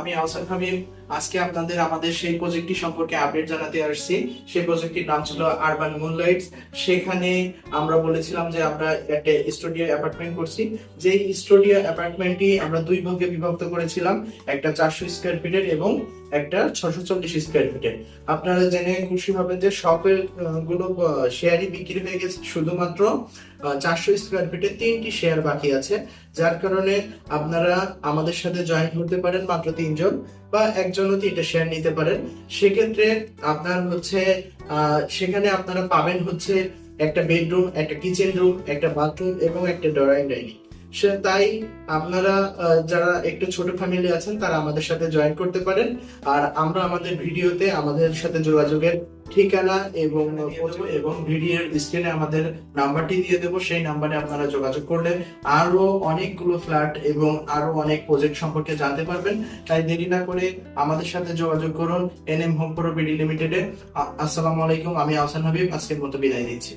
আমি আহসান হাবিব আজকে আপনাদের আমাদের সেই প্রজেক্টটি সম্পর্কে আপডেট জানাতে আসছি। সেই প্রজেক্টটির নাম ছিল আরবান সেখানে আমরা বলেছিলাম যে আমরা একটা স্টুডিও অ্যাপার্টমেন্ট করছি। স্টুডিও অ্যাপার্টমেন্টটি আমরা দুই ভাগে বিভক্ত করেছিলাম। একটা চারশো স্কোয়ার ফিটের এবং একটা ছশো চল্লিশ স্কোয়ার ফিটের আপনারা জেনে খুশি হবেন যে সকলগুলো শেয়ারই বিক্রি হয়ে গেছে। শুধুমাত্র চারশো স্কোয়ার ফিটে তিনটি শেয়ার বাকি আছে। যার কারণে আপনারা আমাদের সাথে জয়েন করতে পারেন মাত্র তিনজন বা একজন একজনও তিনটে শেয়ার নিতে পারেন। সেক্ষেত্রে আপনার হচ্ছে সেখানে আপনারা পাবেন হচ্ছে একটা বেডরুম একটা কিচেন রুম একটা বাথরুম এবং একটা ড্রয়িং ডাইনিং সে তাই আপনারা যারা একটু ছোট ফ্যামিলি আছেন, তারা আমাদের সাথে জয়েন করতে পারেন। আর আমরা আমাদের ভিডিওতে আমাদের সাথে যোগাযোগের ঠিকানা এবং এবং ভিডিওর স্ক্রিনে আমাদের নাম্বারটি দিয়ে দেবো। সেই নাম্বারে আপনারা যোগাযোগ করলে আরও অনেকগুলো ফ্ল্যাট এবং আরও অনেক প্রজেক্ট সম্পর্কে জানতে পারবেন। তাই দেরি না করে আমাদের সাথে যোগাযোগ করুন। এনএম হোম প্রো বিডি লিমিটেডে আসসালামু আলাইকুম। আমি আহসান হাবিব। আজকের মতো বিদায় নিচ্ছি।